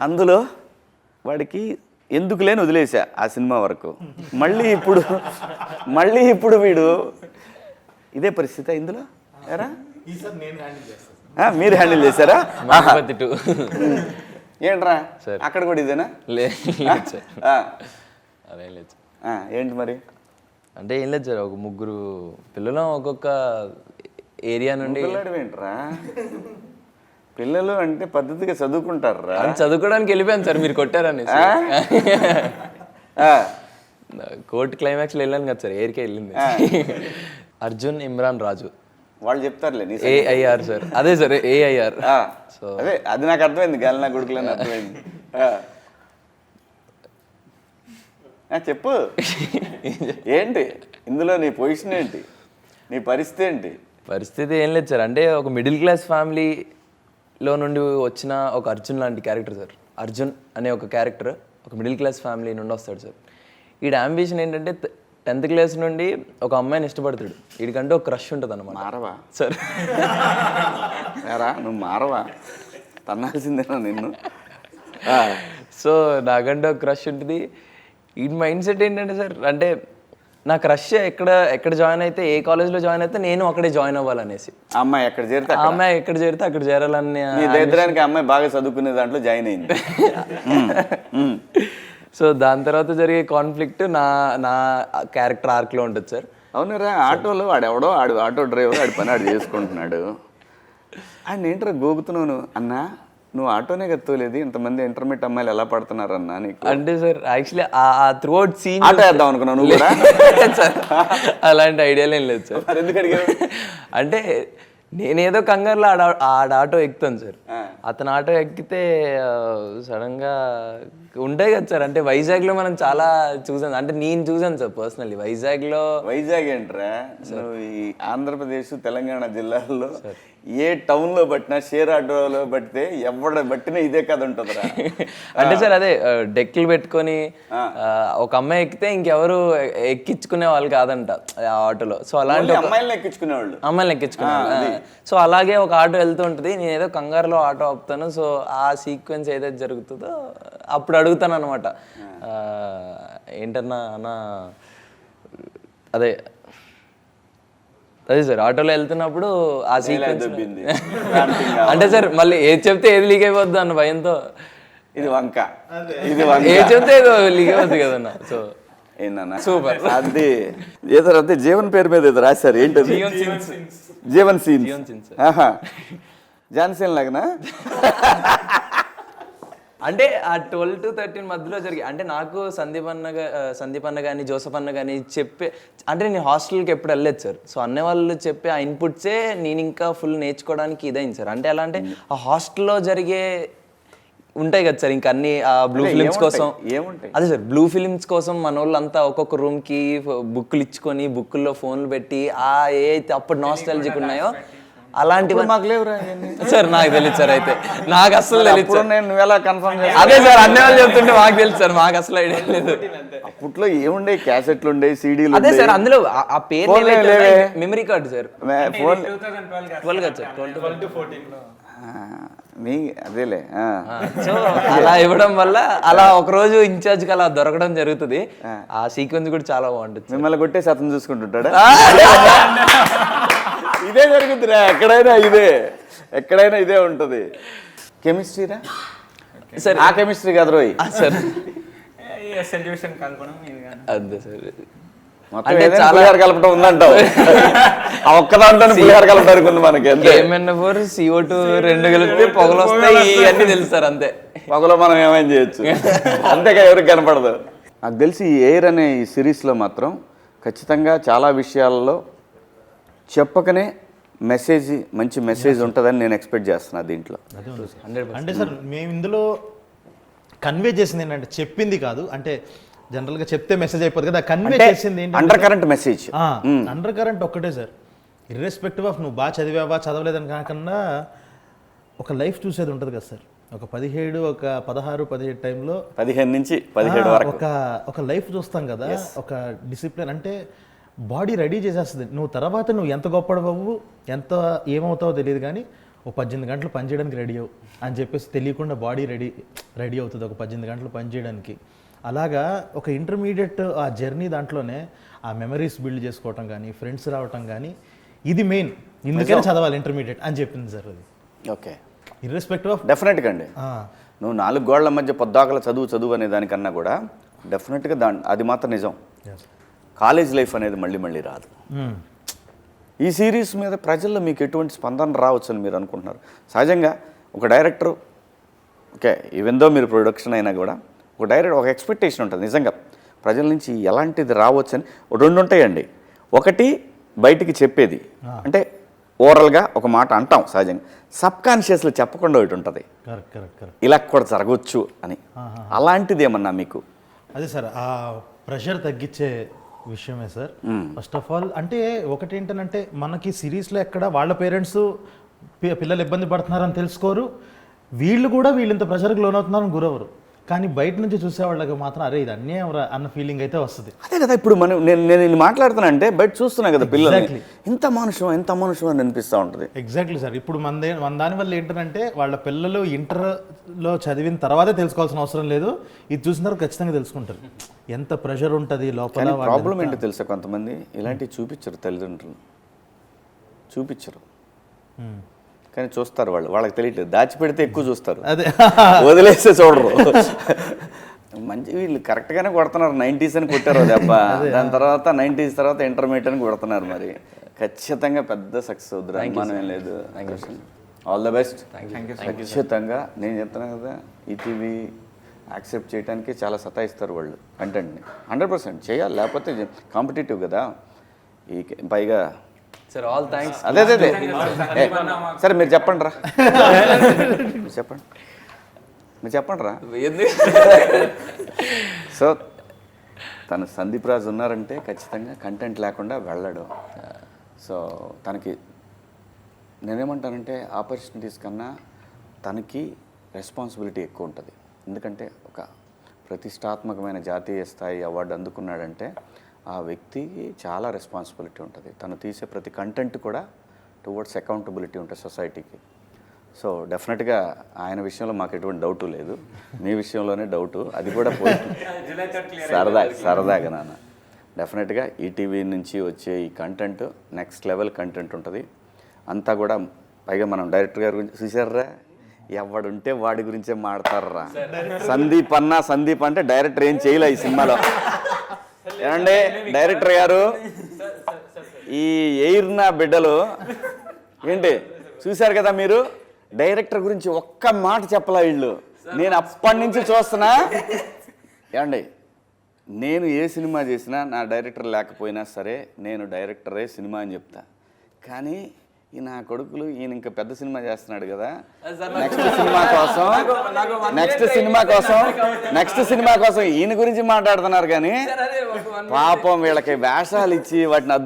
అందులో వాడికి ఎందుకు లేని వదిలేసా ఆ సినిమా వరకు. మళ్ళీ ఇప్పుడు మళ్ళీ ఇప్పుడు వీడు ఇదే పరిస్థితి ఇందులో? ఎరా? మీరు హ్యాండిల్ చేశారా? ఏంట్రా. అక్కడ కూడా ఇదేనా? అదేం లేదు ఏంటి మరి? అంటే ఏం లేదు సార్ ఒక ముగ్గురు పిల్లలు ఒక్కొక్క ఏరియా నుండి ఏంట్రా పిల్లలు అంటే పద్ధతిగా చదువుకుంటారా అని చదువుకోవడానికి వెళ్ళిపోయాను సార్ మీరు కొట్టారని కోర్ట్ క్లైమాక్స్లో వెళ్ళాను కదా సార్ ఏరికే వెళ్ళింది. అర్జున్ ఇమ్రాన్ రాజు. వాళ్ళు చెప్తారులే ఏఐఆర్ సార్. అదే సార్ ఏఐఆర్. సో అదే అది నాకు అర్థమైంది గాలి నా కొడుకులని అర్థమైంది. చెప్పు. ఏంటి? ఇందులో నీ పొజిషన్ ఏంటి? నీ పరిస్థితి ఏంటి? పరిస్థితి ఏం లేదు సార్ అంటే ఒక మిడిల్ క్లాస్ ఫ్యామిలీలో నుండి వచ్చిన ఒక అర్జున్ లాంటి క్యారెక్టర్ సార్. అర్జున్ అనే ఒక క్యారెక్టర్ ఒక మిడిల్ క్లాస్ ఫ్యామిలీ నుండి వస్తాడు సార్. ఈడ అంబిషన్ ఏంటంటే టెన్త్ క్లాస్ నుండి ఒక అమ్మాయిని ఇష్టపడతాడు. వీడికంటే ఒక క్రష్ ఉంటుంది అనమాట మారవా? సార్. ఏరా నువ్వు మారవా? తన్నాల్సిందేనా నిన్ను. సో నాకంటే ఒక క్రష్ ఉంటుంది. ఈ మైండ్ సెట్ ఏంటంటే సార్ అంటే నా క్రష్ ఎక్కడ ఎక్కడ జాయిన్ అయితే ఏ కాలేజ్లో జాయిన్ అయితే నేను అక్కడే జాయిన్ అవ్వాలనేసి. అమ్మాయి ఎక్కడ చేరితే ఆ అమ్మాయి ఎక్కడ చేరితే అక్కడ చేరాలని నీ దరిద్రానికి అమ్మాయి బాగా చదువుకునే దాంట్లో జాయిన్ అయింది. సో దాని తర్వాత జరిగే కాన్ఫ్లిక్ట్ నా నా క్యారెక్టర్ ఆర్క్లో ఉంటుంది సార్. అవునురా ఆటోలో వాడెవడో ఆడు ఆటో డ్రైవర్ ఆడి పని ఆడు చేసుకుంటున్నాడు. ఆయన ఏంట్రా గోగుతున్నావు నువ్వు అన్నా నువ్వు ఆటోనే గత్తోలేదు ఇంతమంది ఇంటర్మీడియట్ అమ్మాయిలు ఎలా పడుతున్నారు అన్నా నీకు? అంటే సార్ యాక్చువల్లీ ఆ త్రూఅవుట్ సీన్ ఆటో వేద్దాం అనుకున్నావు నువ్వు కూడా? సార్ అలాంటి ఐడియాలు ఏం లేదు సార్. ఎందుకు అడిగావు? అంటే నేనేదో కంగారులో ఆడ ఆడ ఆటో ఎక్కుతాను సార్. అతను ఆటో ఎక్కితే సడన్గా ఉంటాయి కదా సార్. అంటే వైజాగ్లో మనం చాలా చూసాను అంటే నేను చూసాను సార్ పర్సనల్లీ వైజాగ్లో వైజాగ్ ఏంట్రా ఈ ఆంధ్రప్రదేశ్ తెలంగాణ జిల్లాల్లో ఏ టౌన్లో పట్టినా షేర్ ఆటోలో పట్టితే ఎవడ పట్టినా ఇదే కథ ఉంటుందిరా. అంటే సార్ అదే డెక్కులు పెట్టుకొని ఒక అమ్మాయి ఎక్కితే ఇంకెవరు ఎక్కించుకునే వాళ్ళు కాదంట ఆటోలో. సో అలాంటి అమ్మాయిలను ఎక్కించుకునేవాళ్ళు. అమ్మాయిని ఎక్కించుకున్నాను సో అలాగే ఒక ఆటో వెళ్తూ ఉంటుంది నేను ఏదో కంగారులో ఆటో ఆపుతాను. సో ఆ సీక్వెన్స్ ఏదైతే జరుగుతుందో అప్పుడు అడుగుతాను అనమాట ఏంటన్నా అన్న అదే అదే సార్ ఆటోలో వెళ్తున్నప్పుడు ఆ సీక్వెన్స్ అంటే సార్ మళ్ళీ ఏది చెప్తే ఏది లీక్ అయిపోద్ది అన్న భయంతో. ఇది వంక. ఇది వంక. ఏది చెప్తే ఏదో లీక్ అయిపోద్ది కదన్న. సో ఏందన్నా? సూపర్. అది ఏదో అదే జీవన్ పేరు మీద ఏదో రాశారు ఏంటది? Jeevan scene scenes. John Cena లాగనా? అంటే ఆ ట్వెల్వ్ టు థర్టీన్ మధ్యలో జరిగి అంటే నాకు సందీప్ అన్న సందీప్ అన్న కానీ జోసఫ్ అన్న కానీ చెప్పే అంటే నేను హాస్టల్కి ఎప్పుడు వెళ్ళలేదు సార్. సో అన్న వాళ్ళు చెప్పే ఆ ఇన్పుట్సే నేను ఇంకా ఫుల్ నేర్చుకోవడానికి ఇదైంది సార్. అంటే ఎలా అంటే ఆ హాస్టల్లో జరిగే ఉంటాయి కదా సార్ ఇంకా అన్ని ఆ బ్లూ ఫిలిమ్స్ కోసం. ఏముంటాయి? అదే సార్ బ్లూ ఫిలిమ్స్ కోసం మన వాళ్ళంతా ఒక్కొక్క రూమ్కి బుక్లు ఇచ్చుకొని బుక్కుల్లో ఫోన్లు పెట్టి ఆ ఏ అయితే అప్పుడు నాస్టాలజిక్ ఉన్నాయో అలాంటివి మాకు లేవురా ఇవన్నీ. సార్ నాకు తెలియదు సార్ అయితే. నాకు అస్సలు తెలియదు సార్. నేను నువ్వు ఎలా కన్ఫర్మ్ చేస్తా అదే సార్ అన్ని వాళ్ళు చెప్తుంటే మాకు తెలుసు సార్ మాకు అసలు ఐడియా లేదు. అప్పట్లో ఏముండే? క్యాసెట్లు ఉండే సీడీలు అదే సార్ అందులో ఆ- పేరు లేవే. Memory card sir. Phone twelve కదా sir twelve twelve to fourteen మీ అదేలే ఆ. సో అలా ఇవ్వడం వల్ల అలా ఒక రోజు ఇన్ఛార్జ్కి అలా దొరకడం జరుగుతుంది. ఆ. సీక్వెన్స్ కూడా చాలా బాగుంటుంది మిమ్మల్ని కొట్టేసి అతను చూసుకుంటుంటాడా? ఇదే జరుగుతుందిరా ఎక్కడైనా ఇదే ఎక్కడైనా ఇదే ఉంటది. కెమిస్ట్రీరా? సార్. ఆ కెమిస్ట్రీ కాదు రోయ్. సార్. అంతే సార్. మొత్తం అంటే ఏదైనా చాలా- పులిహార కలపడం ఉందంటావు. ఆ ఒక్క దాంట్లో పులిహార కలపడానికి ఉంది మనకి అంతే. ఏమన్నా ఫోర్ సిఓ టూ రెండు కలిపితే పొగలు వస్తాయి సార్ అంతే. పొగలో మనం ఏమైనా చేయొచ్చు. అంతేగా ఎవరికి కనపడదు. నాకు తెలిసి ఈ ఎయిర్ అనే ఈ సిరీస్లో మాత్రం ఖచ్చితంగా చాలా విషయాల్లో చెప్పకనే మెసేజ్ మంచి మెసేజ్ ఉంటుందని నేను ఎక్స్పెక్ట్ చేస్తున్నా దీంట్లో. అంటే సార్ మేము ఇందులో కన్వే చేసింది ఏంటంటే చెప్పింది కాదు. అంటే జనరల్గా చెప్తే మెసేజ్ అయిపోతుంది కదా కన్వే చేసింది ఏంటి? Under current message under current ఒక్కటే సార్ ఇర్రెస్పెక్టివ్ ఆఫ్ నువ్వు బాగా చదివావా చదవలేదని కాకుండా ఒక లైఫ్ చూసేది ఉంటుంది కదా సార్ ఒక పదిహేడు ఒక పదహారు పదిహేడు టైంలో పదిహేను నుంచి పదిహేడు వరకు. ఒక ఒక లైఫ్ చూస్తాం కదా ఒక డిసిప్లిన్ అంటే బాడీ రెడీ చేసేస్తుంది. నువ్వు తర్వాత నువ్వు ఎంత గొప్పడవు ఎంత ఏమవుతావో తెలియదు కానీ ఓ పద్దెనిమిది గంటలు పని చేయడానికి రెడీ అవు అని చెప్పేసి తెలియకుండా బాడీ రెడీ రెడీ అవుతుంది ఒక పద్దెనిమిది గంటలు పని చేయడానికి. అలాగా ఒక ఇంటర్మీడియట్ ఆ జర్నీ దాంట్లోనే ఆ మెమరీస్ బిల్డ్ చేసుకోవటం కానీ ఫ్రెండ్స్ రావటం కానీ ఇది మెయిన్. ఇందుకనే చదవాలి ఇంటర్మీడియట్ అని చెప్పింది సార్ అది. ఓకే. ఇర్రెస్పెక్టివ్ ఆఫ్ డెఫినెట్గా అండి. నువ్వు నాలుగు గోళ్ళ మధ్య పొద్దాకల చదువు చదువు అనే దానికన్నా కూడా డెఫినెట్గా దా అది మాత్రం నిజం. కాలేజ్ లైఫ్ అనేది మళ్ళీ మళ్ళీ రాదు. ఈ సిరీస్ మీద ప్రజల్లో మీకు ఎటువంటి స్పందన రావచ్చు అని మీరు అనుకుంటున్నారు? సహజంగా ఒక డైరెక్టర్ ఓకే ఈవెందో మీరు ప్రొడక్షన్ అయినా కూడా ఒక డైరెక్టర్ ఒక ఎక్స్పెక్టేషన్ ఉంటుంది. నిజంగా ప్రజల నుంచి ఎలాంటిది రావచ్చు అని రెండు ఉంటాయండి. ఒకటి బయటికి చెప్పేది. అంటే ఓవరాల్గా ఒక మాట అంటాం సహజంగా. సబ్ కాన్షియస్లో చెప్పకుండా ఒకటి ఉంటుంది. ఇలా కూడా జరగవచ్చు అని. అలాంటిది ఏమన్నా మీకు? అదే సార్ ఆ ప్రెషర్ తగ్గించే విషయమే సార్. ఫస్ట్ ఆఫ్ ఆల్ అంటే ఒకటి ఏంటంటే మనకి సిరీస్లో ఎక్కడ వాళ్ళ పేరెంట్స్ పిల్లలు ఇబ్బంది పడుతున్నారని తెలుసుకోరు. వీళ్ళు కూడా వీళ్ళంత ప్రెషర్కి లోనవుతున్నారని గురవరు కానీ బయట నుంచి చూసే వాళ్ళకి మాత్రం అరే ఇది రా అన్న ఫీలింగ్ అయితే వస్తుంది. అదే కదా ఇప్పుడు మనం నేను నేను మాట్లాడుతున్నా అంటే బయట చూస్తున్నా కదా Exactly. ఇంత మనుషం ఎంత మనుషం అని అనిపిస్తూ ఉంటుంది. ఎగ్జాక్ట్లీ సార్ ఇప్పుడు మన మన దాని వల్ల ఏంటంటే వాళ్ళ పిల్లలు ఇంటర్లో చదివిన తర్వాతే తెలుసుకోవాల్సిన అవసరం లేదు. ఇది చూసిన తర్వాత ఖచ్చితంగా తెలుసుకుంటారు. ఎంత ప్రెషర్ ఉంటుంది లోపల ప్రాబ్లం ఏంటో తెలుసా కొంతమంది? ఇలాంటివి చూపించరు తల్లిదండ్రులు. చూపించరు. Hmm. కానీ చూస్తారు వాళ్ళు. వాళ్ళకి తెలియట్లేదు. దాచిపెడితే ఎక్కువ చూస్తారు. అదే. వదిలేస్తే చూడరు. మంచి వీళ్ళు కరెక్ట్గానే కొడుతున్నారు. నైంటీస్ అని కొట్టారు దెబ్బ. దాని తర్వాత నైంటీస్ తర్వాత ఇంటర్మీడియట్ అని కొడుతున్నారు మరి. ఖచ్చితంగా పెద్ద సక్సెస్ అవుతుంది అనుమానం ఏం లేదు. ఆల్ ద బెస్ట్ ఖచ్చితంగా. నేను చెప్తున్నా కదా ఈటీవీ యాక్సెప్ట్ చేయడానికి చాలా సతాయిస్తారు వాళ్ళు. కంటెంట్ని హండ్రెడ్ పర్సెంట్ చేయాలి. లేకపోతే కాంపిటేటివ్ కదా. ఈ పైగా సార్ ఆల్ థ్యాంక్స్ అదే అదే సరే మీరు చెప్పండి రా చెప్పండి. మీరు చెప్పండి రా సో తను సందీప్ రాజు ఉన్నారంటే ఖచ్చితంగా కంటెంట్ లేకుండా వెళ్ళడు. సో తనకి నేనేమంటానంటే ఆపర్చునిటీస్ కన్నా తనకి రెస్పాన్సిబిలిటీ ఎక్కువ ఉంటుంది. ఎందుకంటే ఒక ప్రతిష్టాత్మకమైన జాతీయ స్థాయి అవార్డు అందుకున్నాడంటే ఆ వ్యక్తికి చాలా రెస్పాన్సిబిలిటీ ఉంటుంది. తను తీసే ప్రతి కంటెంట్ కూడా టువర్డ్స్ అకౌంటబిలిటీ ఉంటుంది సొసైటీకి సో డెఫినెట్గా ఆయన విషయంలో మాకు ఎటువంటి డౌట్ లేదు. మీ విషయంలోనే డౌటు అది కూడా సరదా సరదాగా నాన్న. డెఫినెట్గా ఈటీవీ నుంచి వచ్చే ఈ కంటెంట్ నెక్స్ట్ లెవెల్ కంటెంట్ ఉంటుంది. అంతా కూడా పైగా మనం డైరెక్టర్ గారి గురించి చూసారా ఎవడుంటే వాడి గురించే మాడతారా? సందీప్ అన్న సందీప్ అంటే డైరెక్టర్ ఏం చేయలే ఈ సినిమాలో. ఏమండి డైరెక్టర్ గారు? ఈ ఎయిర్ నా బిడ్డలు ఏంటి చూశారు కదా మీరు? డైరెక్టర్ గురించి ఒక్క మాట చెప్పలా వీళ్ళు. నేను అప్పటి నుంచి చూస్తున్నా. ఏమండి నేను ఏ సినిమా చేసినా నా డైరెక్టర్ లేకపోయినా సరే నేను డైరెక్టరే సినిమా అని చెప్తా. కానీ ఈ నా కొడుకులు ఈయన ఇంకా పెద్ద సినిమా చేస్తున్నాడు కదా. నెక్స్ట్ సినిమా కోసం నెక్స్ట్ సినిమా కోసం నెక్స్ట్ సినిమా కోసం ఈయన గురించి మాట్లాడుతున్నారు కానీ పాపం వీళ్ళకి వేషాలు ఇచ్చి వాటిని